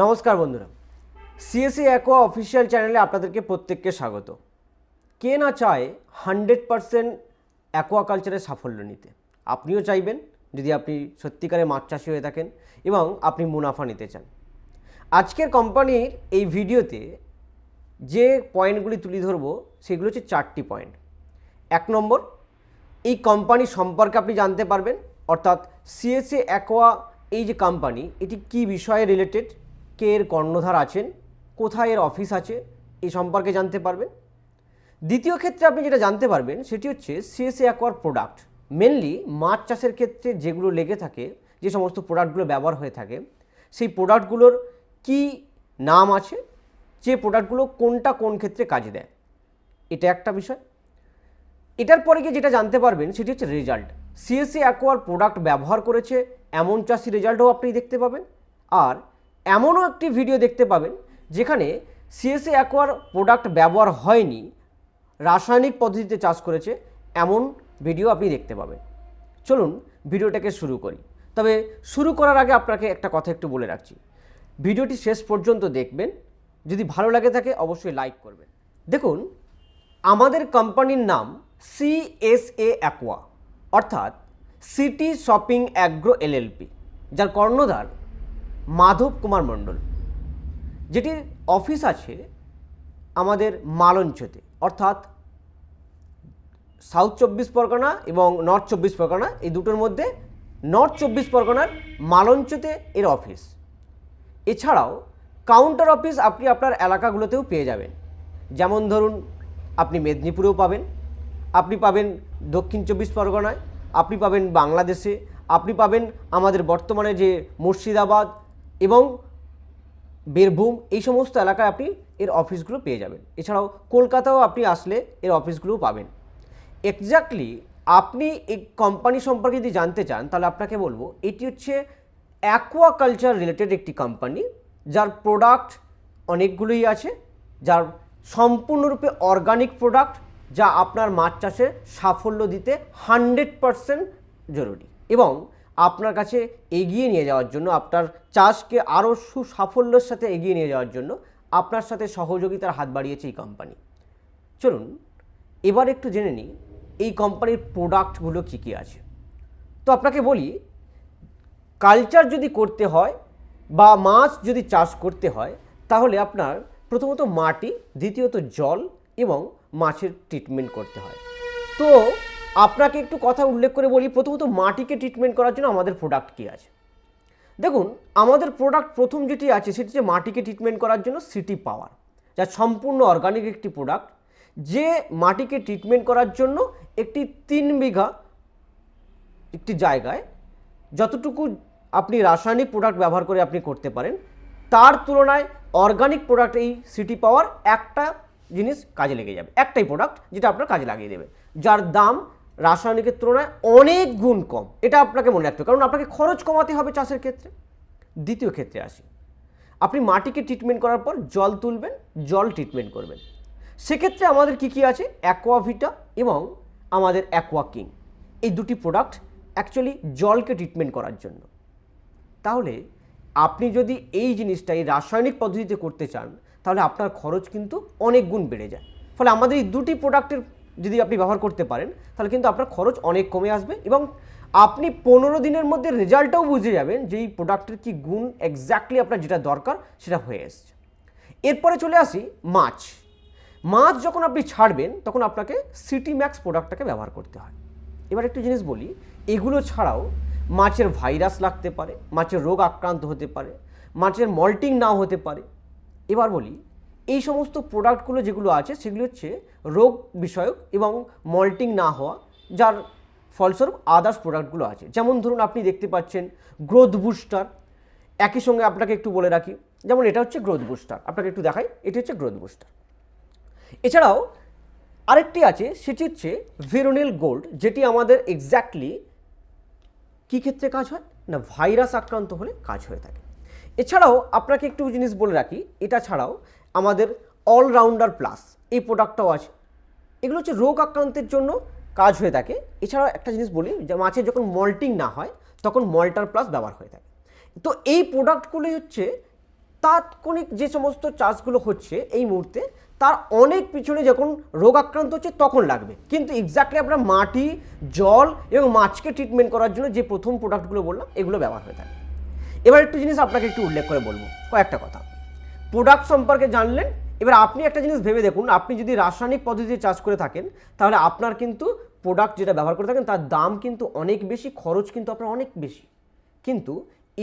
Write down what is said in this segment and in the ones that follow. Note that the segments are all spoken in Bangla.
নমস্কার বন্ধুরা। সিএসসি অ্যাকোয়া অফিসিয়াল চ্যানেলে আপনাদেরকে প্রত্যেককে স্বাগত। কে না চায় হান্ড্রেড পারসেন্ট অ্যাকোয়াকালচারের সাফল্য নিতে? আপনিও চাইবেন যদি আপনি সত্যিকারে মাছ চাষি হয়ে থাকেন এবং আপনি মুনাফা নিতে চান। আজকের কোম্পানির এই ভিডিওতে যে পয়েন্টগুলি তুলে ধরবো, সেগুলো হচ্ছে চারটি পয়েন্ট এক নম্বর, এই কোম্পানি সম্পর্কে আপনি জানতে পারবেন, অর্থাৎ সিএসএ অ্যাকোয়া এই যে কোম্পানি এটি কি বিষয়ে রিলেটেড কে এর কর্ণধার আছেন, কোথায় এর অফিস আছে এই সম্পর্কে জানতে পারবেন। দ্বিতীয় ক্ষেত্রে আপনি যেটা জানতে পারবেন, সেটি হচ্ছে সিএসএ অ্যাকোয়ার প্রোডাক্ট মেনলি মাছ চাষের ক্ষেত্রে যেগুলো লেগে থাকে, যে সমস্ত প্রোডাক্টগুলো ব্যবহার হয়ে থাকে, সেই প্রোডাক্টগুলোর কি নাম আছে, যে প্রোডাক্টগুলো কোনটা কোন ক্ষেত্রে কাজে দেয়। এটা একটা বিষয়। এটার পরে গিয়ে যেটা জানতে পারবেন, সেটি হচ্ছে রেজাল্ট সিএসসি অ্যাকোয়ার প্রোডাক্ট ব্যবহার করেছে, এমন চাষি রেজাল্টও আপনি দেখতে পাবেন। আর এমনও একটি ভিডিও দেখতে পাবেন, যেখানে সিএসএ অ্যাকোয়ার প্রোডাক্ট ব্যবহার হয়নি, রাসায়নিক পদ্ধতিতে চাষ করেছে, এমন ভিডিও আপনি দেখতে পাবেন। চলুন ভিডিওটাকে শুরু করি। তবে শুরু করার আগে আপনাকে একটা কথা একটু বলে রাখছি। ভিডিওটি শেষ পর্যন্ত দেখবেন, যদি ভালো লাগে থাকে অবশ্যই লাইক করবেন। দেখুন, আমাদের কোম্পানির নাম সিএসএ অ্যাকোয়া অর্থাৎ সিটি শপিং অ্যাগ্রো এলএলপি যার কর্ণধার মাধব কুমার মণ্ডল, যেটির অফিস আছে আমাদের মালঞ্চতে, অর্থাৎ সাউথ চব্বিশ পরগনা এবং নর্থ চব্বিশ পরগনা, এই দুটোর মধ্যে নর্থ চব্বিশ পরগনার মালঞ্চতে এর অফিস। এছাড়াও কাউন্টার অফিস আপনি আপনার এলাকাগুলোতেও পেয়ে যাবেন। যেমন ধরুন, আপনি মেদিনীপুরেও পাবেন, আপনি পাবেন দক্ষিণ চব্বিশ পরগনায়, আপনি পাবেন বাংলাদেশে, আপনি পাবেন আমাদের বর্তমানে যে মুর্শিদাবাদ এবং বীরভূম, এই সমস্ত এলাকায় আপনি এর অফিসগুলো পেয়ে যাবেন। এছাড়াও কলকাতাও আপনি আসলে এর অফিসগুলোও পাবেন। এক্স্যাক্টলি আপনি এই কোম্পানি সম্পর্কে যদি জানতে চান, তাহলে আপনাকে বলব, এটি হচ্ছে অ্যাকোয়াকালচার রিলেটেড একটি কোম্পানি যার প্রোডাক্ট অনেকগুলোই আছে, যার সম্পূর্ণরূপে অর্গানিক প্রোডাক্ট যা আপনার মাছ চাষে সাফল্য দিতে হান্ড্রেড পারসেন্ট জরুরি। এবং আপনার কাছে এগিয়ে নিয়ে যাওয়ার জন্য, আপনার চাষকে আরও সুসাফল্যের সাথে এগিয়ে নিয়ে যাওয়ার জন্য আপনার সাথে সহযোগিতার হাত বাড়িয়েছে এই কোম্পানি চলুন, এবার একটু জেনে নিই, এই কোম্পানির প্রোডাক্টগুলো কী কী আছে? তো আপনাকে বলি কালচার যদি করতে হয় বা মাছ যদি চাষ করতে হয়, তাহলে আপনার প্রথমত মাটি, দ্বিতীয়ত জল এবং মাছের ট্রিটমেন্ট করতে হয়। তো আপনাকে একটু কথা উল্লেখ করে বলি, প্রথমত মাটিকে ট্রিটমেন্ট করার জন্য আমাদের প্রোডাক্ট কী আছে? দেখুন, আমাদের প্রোডাক্ট প্রথম যেটি আছে, সেটি হচ্ছে মাটিকে ট্রিটমেন্ট করার জন্য সিটি পাওয়ার যা সম্পূর্ণ অর্গানিক একটি প্রোডাক্ট যে মাটিকে ট্রিটমেন্ট করার জন্য একটি তিন বিঘা একটি জায়গায় যতটুকু আপনি রাসায়নিক প্রোডাক্ট ব্যবহার করে আপনি করতে পারেন, তার তুলনায় অর্গানিক প্রোডাক্ট এই সিটি পাওয়ার একটা জিনিস কাজে লেগে যাবে, একটাই প্রোডাক্ট যেটা আপনার কাজে লাগিয়ে দেবে, যার দাম রাসায়নিকের তুলনায় অনেক গুণ কম। এটা আপনাকে মনে রাখতে কারণ আপনাকে খরচ কমাতে হবে চাষের ক্ষেত্রে। দ্বিতীয় ক্ষেত্রে আসি। আপনি মাটিকে ট্রিটমেন্ট করার পর জল তুলবেন, জল ট্রিটমেন্ট করবেন। সেক্ষেত্রে আমাদের কি কি আছে? অ্যাকোয়াভিটা এবং আমাদের অ্যাকোয়াকিং এই দুটি প্রোডাক্ট অ্যাকচুয়ালি জলকে ট্রিটমেন্ট করার জন্য। তাহলে আপনি যদি এই জিনিসটা, এই রাসায়নিক পদ্ধতিতে করতে চান, তাহলে আপনার খরচ কিন্তু অনেক গুণ বেড়ে যায়। ফলে আমাদের এই দুটি প্রোডাক্টের যদি আপনি ব্যবহার করতে পারেন, তাহলে কিন্তু আপনার খরচ অনেক কমে আসবে এবং আপনি পনেরো দিনের মধ্যে রেজাল্টটাও বুঝে যাবেন যে এই প্রোডাক্টের কি গুণ এক্স্যাক্টলি আপনার যেটা দরকার সেটা হয়ে এসছে। এরপরে চলে আসি মাছ। মাছ যখন আপনি ছাড়বেন, তখন আপনাকে সিটি ম্যাক্স প্রোডাক্টটাকে ব্যবহার করতে হয়। এবার একটু জিনিস বলি, এগুলো ছাড়াও মাছের ভাইরাস লাগতে পারে, মাছের রোগ আক্রান্ত হতে পারে, মাছের মল্টিং নাও হতে পারে। এবার বলি এই সমস্ত প্রোডাক্টগুলো যেগুলো আছে, সেগুলো হচ্ছে রোগ বিষয়ক এবং মল্টিং না হওয়া, যার ফলস্বরূপ আদার্স প্রোডাক্টগুলো আছে। যেমন ধরুন আপনি দেখতে পাচ্ছেন গ্রোথ বুস্টার একই সঙ্গে আপনাকে একটু বলে রাখি, যেমন এটা হচ্ছে গ্রোথ বুস্টার আপনাকে একটু দেখাই, এটি হচ্ছে গ্রোথ বুস্টার এছাড়াও আরেকটি আছে, সেটি হচ্ছে ভেরোনিল গোল্ড যেটি আমাদের এক্স্যাক্টলি কী ক্ষেত্রে কাজ হয়? না ভাইরাস আক্রান্ত হলে কাজ হয়ে থাকে। এছাড়াও আপনাকে একটু জিনিস বলে রাখি, এটা ছাড়াও আমাদের অলরাউন্ডার প্লাস এই প্রোডাক্টটাও আছে। এগুলো হচ্ছে রোগ আক্রান্তের জন্য কাজ হয়ে থাকে। এছাড়াও একটা জিনিস বলি, যে মাছের যখন মল্টিং না হয়, তখন মল্টার প্লাস ব্যবহার হয়ে থাকে। তো এই প্রোডাক্টগুলি হচ্ছে তাৎক্ষণিক যে সমস্ত চাষগুলো হচ্ছে এই মুহূর্তে, তার অনেক পিছনে যখন রোগ আক্রান্ত হচ্ছে তখন লাগবে। কিন্তু এক্স্যাক্টলি আমরা মাটি, জল এবং মাছকে ট্রিটমেন্ট করার জন্য যে প্রথম প্রোডাক্টগুলো বললাম, এগুলো ব্যবহার হয়ে থাকে। এবার একটু জিনিস আপনাকে একটু উল্লেখ করে বলব, কয়েকটা কথা। প্রোডাক্ট সম্পর্কে জানলেন, এবার আপনি একটা জিনিস ভেবে দেখুন, আপনি যদি রাসায়নিক পদ্ধতিতে চাষ করে থাকেন, তাহলে আপনার কিন্তু প্রোডাক্ট যেটা ব্যবহার করে থাকেন, তার দাম কিন্তু অনেক বেশি, খরচ কিন্তু আপনার অনেক বেশি। কিন্তু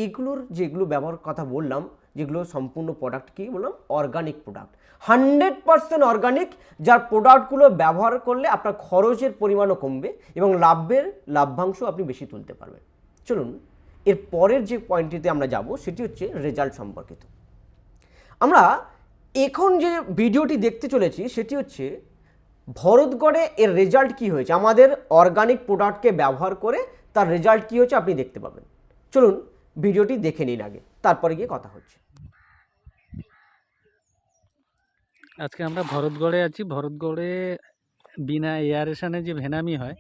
এগুলোর যেগুলো ব্যবহার কথা বললাম, যেগুলো সম্পূর্ণ প্রোডাক্ট কি বললাম? Organic product hundred percent organic যার প্রোডাক্টগুলো ব্যবহার করলে আপনার খরচের পরিমাণও কমবে এবং লাভের লাভ্যাংশ আপনি বেশি তুলতে পারবেন। চলুন এর পরের যে পয়েন্টটিতে আমরা যাব, সেটি হচ্ছে রেজাল্ট সম্পর্কিত। আমরা এখন যে ভিডিওটি দেখতে চলেছি, সেটি হচ্ছে ভরতগড়ে এর রেজাল্ট কি হয়েছে? আমাদের অর্গানিক প্রোডাক্টকে ব্যবহার করে তার রেজাল্ট কি হয়েছে আপনি দেখতে পাবেন। চলুন ভিডিওটি দেখে নিন আগে, তারপরে গিয়ে কথা হচ্ছে। আজকে আমরা ভরতগড়ে আছি। ভরতগড়ে বিনা এয়ারেশনে যে ভেনামি হয়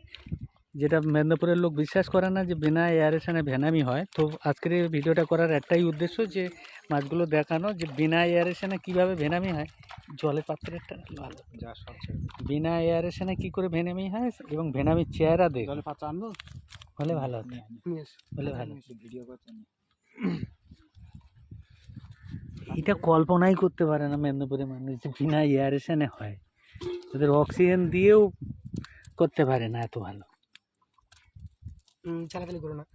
যেটা মেদিনীপুরের লোক বিশ্বাস করে না যে বিনা এয়ারেশনে ভেনামি হয়। তো আজকের এই ভিডিওটা করার একটাই উদ্দেশ্য যে মাছগুলো দেখানো যে বিনা এয়ারেশনে কীভাবে ভেনামি হয়। জলের পাত্রেরটা ভালো। যা সবচেয়ে বিনা এয়ারেশনে কি করে ভেনামি হয় এবং ভেনামির চেহারা দেখ। জলে পাত্র আনব? হলে ভালো হতো। হলে ভালো ভিডিও এটা কল্পনাই করতে পারে না মেদিনীপুরের মানুষ যে বিনা এয়ারেশনে হয়। ওদের অক্সিজেন দিয়েও করতে পারে না এত ভালো। চালাচালি করো না।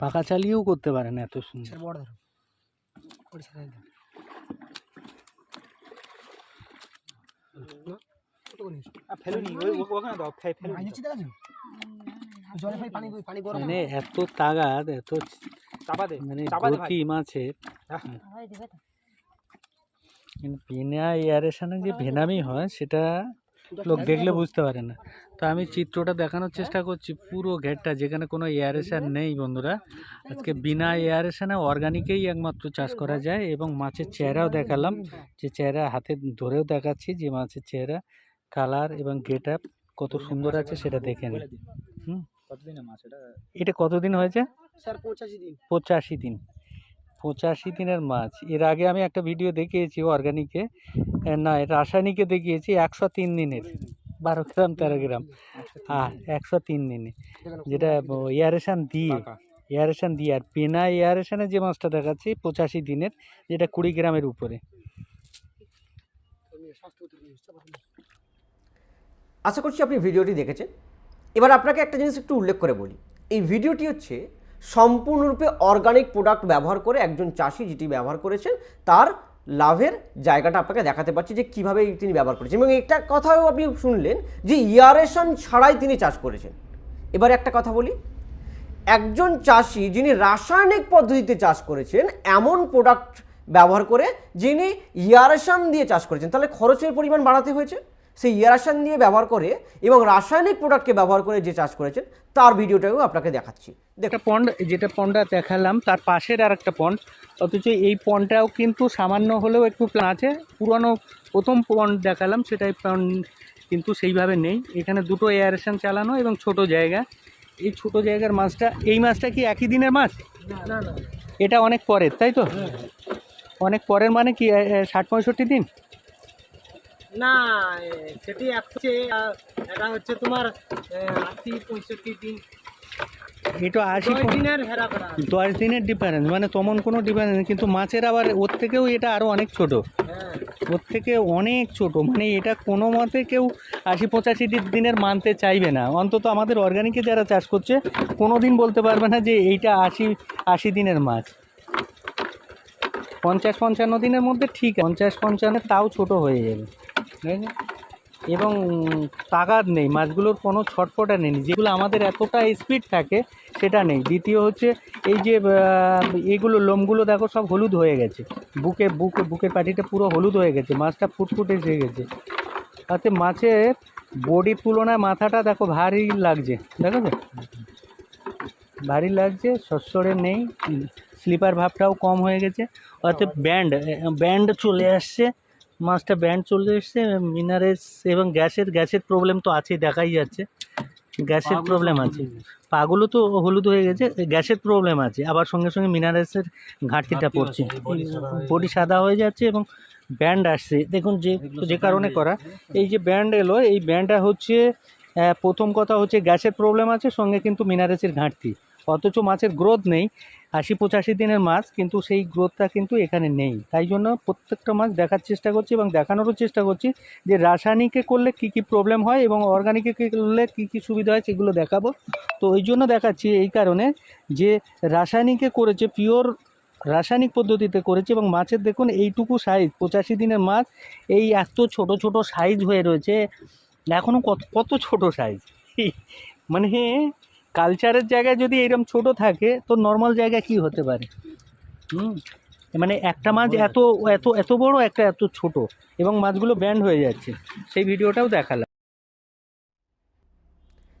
পাকা চালিয়েও করতে পারে না এত সুন্দর। বড় ধরো। করে দাও। মানে এত তাগাদ এত মানে চাপা গতি মাছের হ্যাঁ। বিনা এয়ারেশনে যে ভেনামি হয় সেটা লোক দেখলে বুঝতে পারে না। তো আমি চিত্রটা দেখানোর চেষ্টা করছি পুরো ঘেরটা যেখানে কোনো এয়ারেশন নেই বন্ধুরা। আজকে বিনা এয়ারেশনে অর্গানিকেই একমাত্র চাষ করা যায় এবং মাছের চেহারাও দেখালাম। যে চেহারা হাতে ধরেও দেখাচ্ছি যে মাছের চেহারা কালার এবং গেট আপ কত সুন্দর আছে সেটা দেখে নিন। হুম। এটা? এটা কতদিন হয়েছে? স্যার পঁচাশি দিন। পঁচাশি দিন। পঁচাশি দিনের মাছ। এর আগে আমি একটা ভিডিও দেখিয়েছি অর্গানিকে না রাসায়নিকে দেখিয়েছি একশো তিন দিনের। বারো গ্রাম তেরো গ্রাম। আর একশো তিন দিনে। যেটা এয়ারেশন দিয়ে। এয়ারেশন দিয়ে। আর বিনা এয়ারেশনে যে মাছটা দেখাচ্ছি পঁচাশি দিনের যেটা কুড়ি গ্রামের উপরে। আশা করছি আপনি ভিডিওটি দেখেছেন। এবার আপনাকে একটা জিনিস একটু উল্লেখ করে বলি। এই ভিডিওটি হচ্ছে সম্পূর্ণরূপে অর্গানিক প্রোডাক্ট ব্যবহার করে একজন চাষি যেটি ব্যবহার করেছেন, তার লাভের জায়গাটা আপনাকে দেখাতে পারছি যে কীভাবে তিনি ব্যবহার করেছেন। এবং একটা কথাও আপনি শুনলেন যে ইয়ারেশন ছাড়াই তিনি চাষ করেছেন। এবার একটা কথা বলি, একজন চাষি যিনি রাসায়নিক পদ্ধতিতে চাষ করেছেন, এমন প্রোডাক্ট ব্যবহার করে যিনি ইয়ারেশন দিয়ে চাষ করেছেন, তাহলে খরচের পরিমাণ বাড়াতে হয়েছে? সেই ইয়ারেশন দিয়ে ব্যবহার করে এবং রাসায়নিক প্রোডাক্টকে ব্যবহার করে যে চাষ করেছেন তার ভিডিওটাও আপনাকে দেখাচ্ছি। একটা পন্ড যেটা পন্ডটা দেখালাম তার পাশের আর একটা পন্ড অথচ এই পন্ডটাও কিন্তু সামান্য হলেও একটু প্লা- আছে। পুরনো প্রথম পন্ড দেখালাম সেটাই পন্ড কিন্তু সেইভাবে নেই। এখানে দুটো এয়ারেশন চালানো এবং ছোট জায়গা। এই ছোট জায়গার মাছটা এই মাছটা কি একই দিনের মাছ? না না। এটা অনেক পরের তাই তো? অনেক পরের মানে কি ষাট পঁয়ষট্টি দিন? না সেটি হচ্ছে এটা হচ্ছে তোমার আশি পঁয়ষট্টি দিন। এটা আশি দশ দিনের হেরা দশ দিনের ডিফারেন্স মানে তেমন কোনো ডিফারেন্স কিন্তু মাছের আবার ওর থেকেও এটা আরও অনেক ছোট। হ্যাঁ। ওর থেকে অনেক ছোট মানে এটা কোনো মতে কেউ আশি পঁচাশি দিনের মানতে চাইবে না। অন্তত আমাদের অর্গানিকে যারা চাষ করছে কোনো দিন বলতে পারবে না যে এইটা আশি আশি দিনের মাছ। পঞ্চাশ পঞ্চান্ন দিনের মধ্যে ঠিক পঞ্চাশ পঞ্চান্ন তাও ছোট হয়ে যাবে? এবং তাগাদ নেই, মাছগুলোর কোনো ছটফটা নেই। যেগুলো আমাদের এতটা স্পিড থাকে, সেটা নেই। দ্বিতীয় হচ্ছে এই যে এগুলো লোমগুলো দেখো সব হলুদ হয়ে গেছে। বুকে, বুক, বুকের পাটিটা পুরো হলুদ হয়ে গেছে, মাছটা ফুটফুটে হয়ে গেছে। তাতে মাছের বডির তুলনায় মাথাটা দেখো ভারী লাগছে, দেখো তো? ভারী লাগছে সস্যরে নেই, স্লিপার ভাবটাও কম হয়ে গেছে। অর্থাৎ ব্যান্ড ব্যান্ড চলে আসছে মাছটা ব্যান্ড চলে এসছে মিনারেলস এবং গ্যাসের গ্যাসের প্রবলেম তো আছেই দেখাই যাচ্ছে। গ্যাসের প্রবলেম আছে। পাগুলো তো হলুদ হয়ে গেছে গ্যাসের প্রবলেম আছে। আবার সঙ্গে সঙ্গে মিনারেলসের ঘাটতিটা পড়ছে। বডি সাদা হয়ে যাচ্ছে এবং ব্যান্ড আসছে। দেখুন যে যে কারণে করা। এই যে ব্যান্ড এলো এই ব্যান্ডটা হচ্ছে প্রথম কথা হচ্ছে গ্যাসের প্রবলেম আছে সঙ্গে কিন্তু মিনারেলসের ঘাটতি। অথচ মাছের গ্রোথ নেই। আশি পঁচাশি দিনের মাছ, কিন্তু সেই গ্রোথটা কিন্তু এখানে নেই। তাই জন্য প্রত্যেকটা মাছ দেখার চেষ্টা করছি এবং দেখানোরও চেষ্টা করছি যে রাসায়নিকে করলে কি কি প্রবলেম হয় এবং অর্গানিকে করলে কি কি সুবিধা হয় সেগুলো দেখাবো। তো ওই জন্য দেখাচ্ছি এই কারণে যে রাসায়নিকে করেছে পিওর রাসায়নিক পদ্ধতিতে করেছে এবং মাছের দেখুন এইটুকু সাইজ পঁচাশি দিনের মাছ, এই এত ছোট ছোট সাইজ হয়ে রয়েছে এখনও কত কত ছোট সাইজ মানে কালচারের জায়গায় যদি এরকম ছোট থাকে তো নর্মাল জায়গায় কি হতে পারে? হুম? মানে একটা মাছ এত এত এত বড় একটা এত ছোট এবং মাছগুলো ব্যান্ড হয়ে যাচ্ছে। সেই ভিডিওটাও দেখালাম।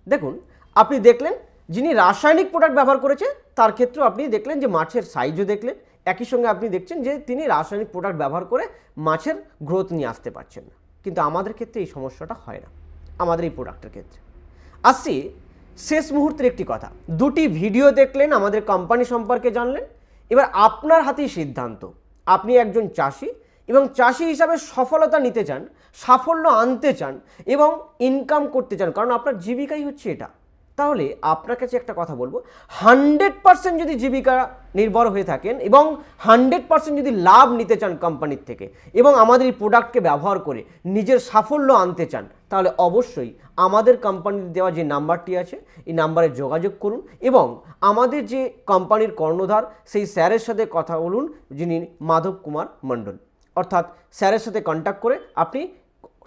দেখুন আপনি দেখলেন যিনি রাসায়নিক প্রোডাক্ট ব্যবহার করেছে তার ক্ষেত্রেও আপনি দেখলেন যে মাছের সাইজও দেখলেন। একই সঙ্গে আপনি দেখছেন যে তিনি রাসায়নিক প্রোডাক্ট ব্যবহার করে মাছের গ্রোথ নিয়ে আসতে পারছেন না। কিন্তু আমাদের ক্ষেত্রে এই সমস্যাটা হয় না। আমাদের এই প্রোডাক্টের ক্ষেত্রে। আসছি শেষ মুহূর্তের একটি কথা। দুটি ভিডিও দেখলেন, আমাদের কোম্পানি সম্পর্কে জানলেন। এবার আপনার হাতেই সিদ্ধান্ত। আপনি একজন চাষি এবং চাষি হিসাবে সফলতা নিতে চান, সাফল্য আনতে চান এবং ইনকাম করতে চান, কারণ আপনার জীবিকাই হচ্ছে এটা। তাহলে আপনার কাছে একটা কথা বলব হান্ড্রেড পার্সেন্ট যদি জীবিকা নির্ভর হয়ে থাকেন এবং হান্ড্রেড পার্সেন্ট যদি লাভ নিতে চান কোম্পানির থেকে এবং আমাদের এই প্রোডাক্টকে ব্যবহার করে নিজের সাফল্য আনতে চান, তাহলে অবশ্যই আমাদের কোম্পানির দেওয়া যে নাম্বারটি আছে, এই নাম্বারে যোগাযোগ করুন এবং আমাদের যে কোম্পানির কর্ণধার, সেই স্যারের সাথে কথা বলুন, যিনি মাধব কুমার মণ্ডল। অর্থাৎ স্যারের সাথে কন্ট্যাক্ট করে আপনি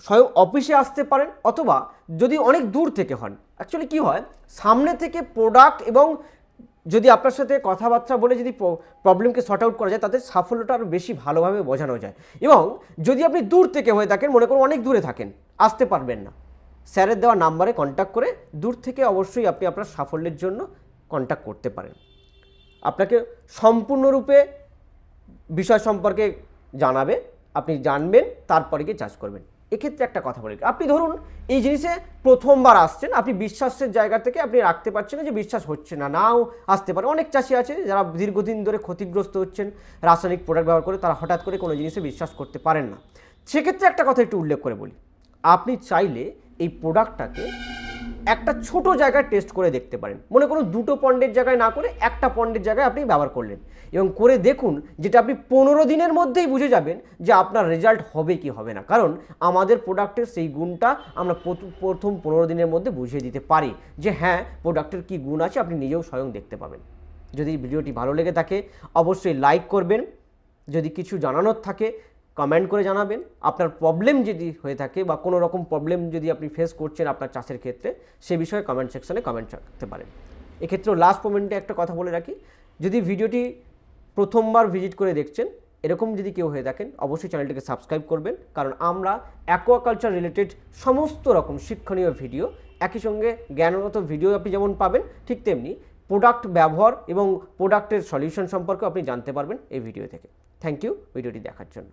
স্বয়ং অফিসে আসতে পারেন অথবা যদি অনেক দূর থেকে হন। অ্যাকচুয়ালি কি হয়? সামনে থেকে প্রোডাক্ট এবং যদি আপনার সাথে কথাবার্তা বলে যদি প্রবলেমকে সর্ট আউট করা যায় তাদের সাফল্যটা আরও বেশি ভালোভাবে বোঝানো যায়। এবং যদি আপনি দূর থেকে হয়ে থাকেন, মনে করুন অনেক দূরে থাকেন, আসতে পারবেন না। স্যারের দেওয়া নাম্বারে কন্ট্যাক্ট করে দূর থেকে অবশ্যই আপনি আপনার সাফল্যের জন্য কন্ট্যাক্ট করতে পারেন। আপনাকে সম্পূর্ণরূপে বিষয় সম্পর্কে জানাবে, আপনি জানবেন, তারপরে গিয়ে চাষ করবেন। এক্ষেত্রে একটা কথা বলি। আপনি ধরুন, এই জিনিসে প্রথমবার আসছেন, আপনি বিশ্বাসের জায়গা থেকে আপনি রাখতে পারছেন না যে বিশ্বাস হচ্ছে না, নাও আসতে পারে। অনেক চাষি আছে যারা দীর্ঘদিন ধরে ক্ষতিগ্রস্ত হচ্ছেন, রাসায়নিক প্রোডাক্ট ব্যবহার করে তারা হঠাৎ করে কোনো জিনিসে বিশ্বাস করতে পারেন না। সেক্ষেত্রে একটা কথা একটু উল্লেখ করে বলি। আপনি চাইলে এই প্রোডাক্টটাকে একটা ছোট জায়গায় টেস্ট করে দেখতে পারেন। মনে করুন দুটো পন্ডের জায়গায় না করে একটা পণ্ডের জায়গায় আপনি ব্যবহার করলেন। এবং করে দেখুন যেটা আপনি পনেরো দিনের মধ্যেই বুঝে যাবেন যে আপনার রেজাল্ট হবে কি হবে না। কারণ আমাদের প্রোডাক্টের সেই গুণটা আমরা প্রথ- প্রথম পনেরো দিনের মধ্যে বুঝিয়ে দিতে পারি যে হ্যাঁ প্রোডাক্টের কি গুণ আছে আপনি নিজেও স্বয়ং দেখতে পাবেন। যদি ভিডিওটি ভালো লেগে থাকে, অবশ্যই লাইক করবেন। যদি কিছু জানানোর থাকে কমেন্ট করে জানাবেন। আপনার প্রবলেম যদি হয়ে থাকে বা কোনো রকম প্রবলেম যদি আপনি ফেস করছেন আপনার চাষের ক্ষেত্রে, সে বিষয়ে কমেন্ট সেকশনে কমেন্ট রাখতে পারেন। এক্ষেত্রেও লাস্ট মোমেন্টে একটা কথা বলে রাখি, যদি ভিডিওটি প্রথমবার ভিজিট করে দেখছেন, এরকম যদি কেউ হয়ে থাকেন, অবশ্যই চ্যানেলটিকে সাবস্ক্রাইব করবেন, কারণ আমরা অ্যাকোয়াকালচার রিলেটেড সমস্ত রকম শিক্ষণীয় ভিডিও একই সঙ্গে জ্ঞানগত ভিডিও আপনি যেমন পাবেন, ঠিক তেমনি প্রোডাক্ট ব্যবহার এবং প্রোডাক্টের সলিউশন সম্পর্কে আপনি জানতে পারবেন এই ভিডিও থেকে। থ্যাংক ইউ ভিডিওটি দেখার জন্য।